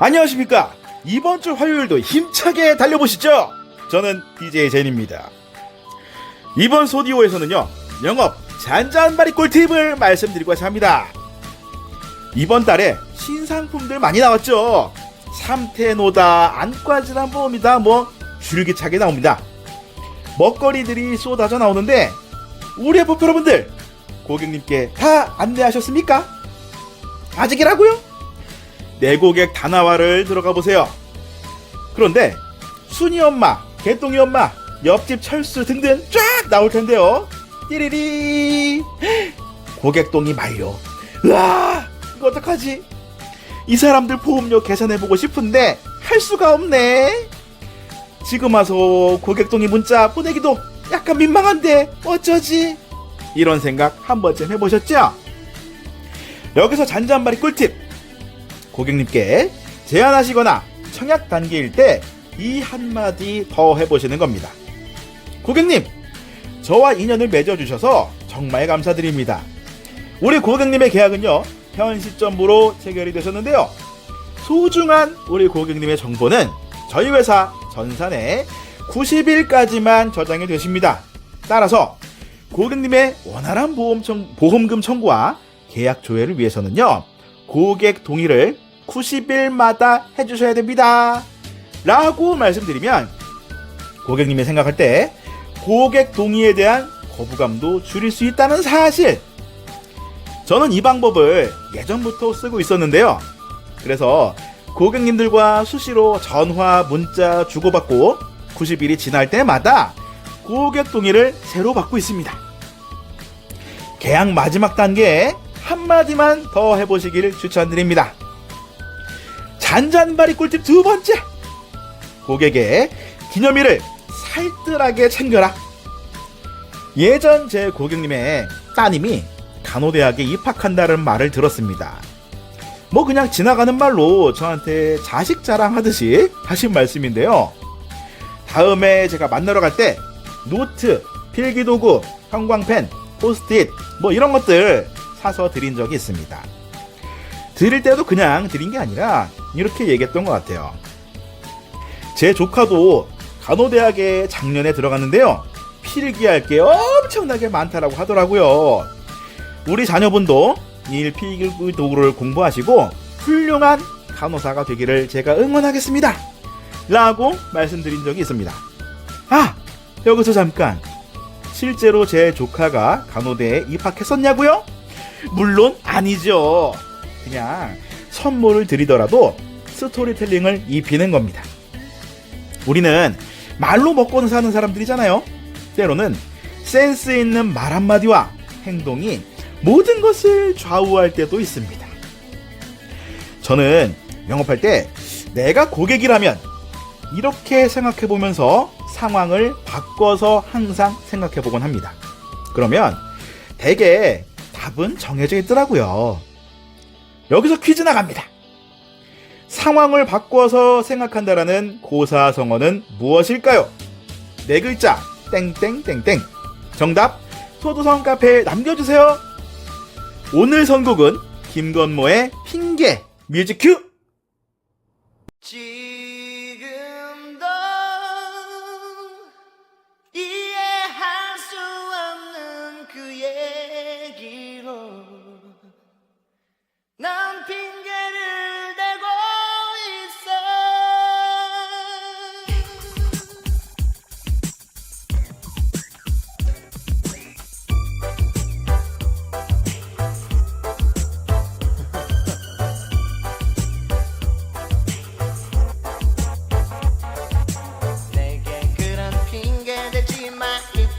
안녕하십니까. 이번 주 화요일도 힘차게 달려보시죠. 저는 DJ 제니입니다. 이번 소디오에서는요, 영업 잔잔바리 꿀팁을 말씀드리고자 합니다. 이번 달에 신상품들 많이 나왔죠. 삼태노다, 안과질환보험이다, 뭐, 줄기차게 나옵니다. 먹거리들이 쏟아져 나오는데, 우리 FP 여러분들, 고객님께 다 안내하셨습니까? 아직이라고요? 내 고객 다나와를 들어가 보세요. 그런데 순이 엄마, 개똥이 엄마, 옆집 철수 등등 쫙 나올 텐데요. 띠리리 고객동이 말려. 으아 이거 어떡하지? 이 사람들 보험료 계산해보고 싶은데 할 수가 없네. 지금 와서 고객동이 문자 보내기도 약간 민망한데 어쩌지? 이런 생각 한 번쯤 해보셨죠? 여기서 잔잔바리 꿀팁. 고객님께 제안하시거나 청약 단계일 때 이 한마디 더 해보시는 겁니다. 고객님, 저와 인연을 맺어주셔서 정말 감사드립니다. 우리 고객님의 계약은요, 현 시점으로 체결이 되셨는데요. 소중한 우리 고객님의 정보는 저희 회사 전산에 90일까지만 저장이 되십니다. 따라서 고객님의 원활한 보험 청, 보험금 청구와 계약 조회를 위해서는요, 고객 동의를 90일마다 해주셔야 됩니다. 라고 말씀드리면 고객님이 생각할 때 고객 동의에 대한 거부감도 줄일 수 있다는 사실. 저는 이 방법을 예전부터 쓰고 있었는데요. 그래서 고객님들과 수시로 전화, 문자 주고받고 90일이 지날 때마다 고객 동의를 새로 받고 있습니다. 계약 마지막 단계에 한마디만 더 해보시기를 추천드립니다. 잔잔바리 꿀팁 두 번째. 고객의 기념일을 살뜰하게 챙겨라. 예전 제 고객님의 따님이 간호대학에 입학한다는 말을 들었습니다. 뭐 그냥 지나가는 말로 저한테 자식 자랑하듯이 하신 말씀인데요. 다음에 제가 만나러 갈 때 노트, 필기도구, 형광펜, 포스트잇 뭐 이런 것들 사서 드린 적이 있습니다. 드릴 때도 그냥 드린 게 아니라 이렇게 얘기했던 것 같아요. 제 조카도 간호대학에 작년에 들어갔는데요. 필기할 게 엄청나게 많다라고 하더라고요. 우리 자녀분도 일 필기 도구를 공부하시고 훌륭한 간호사가 되기를 제가 응원하겠습니다. 라고 말씀드린 적이 있습니다. 아! 여기서 잠깐. 실제로 제 조카가 간호대에 입학했었냐고요? 물론 아니죠. 그냥 선물을 드리더라도 스토리텔링을 입히는 겁니다. 우리는 말로 먹고는 사는 사람들이잖아요. 때로는 센스 있는 말 한마디와 행동이 모든 것을 좌우할 때도 있습니다. 저는 영업할 때 내가 고객이라면 이렇게 생각해 보면서 상황을 바꿔서 항상 생각해 보곤 합니다. 그러면 대개 답은 정해져 있더라고요. 여기서 퀴즈 나갑니다. 상황을 바꿔서 생각한다라는 고사성어는 무엇일까요? 네 글자 땡땡땡땡 정답 소두성 카페에 남겨주세요. 오늘 선곡은 김건모의 핑계 뮤직 큐. 지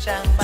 trang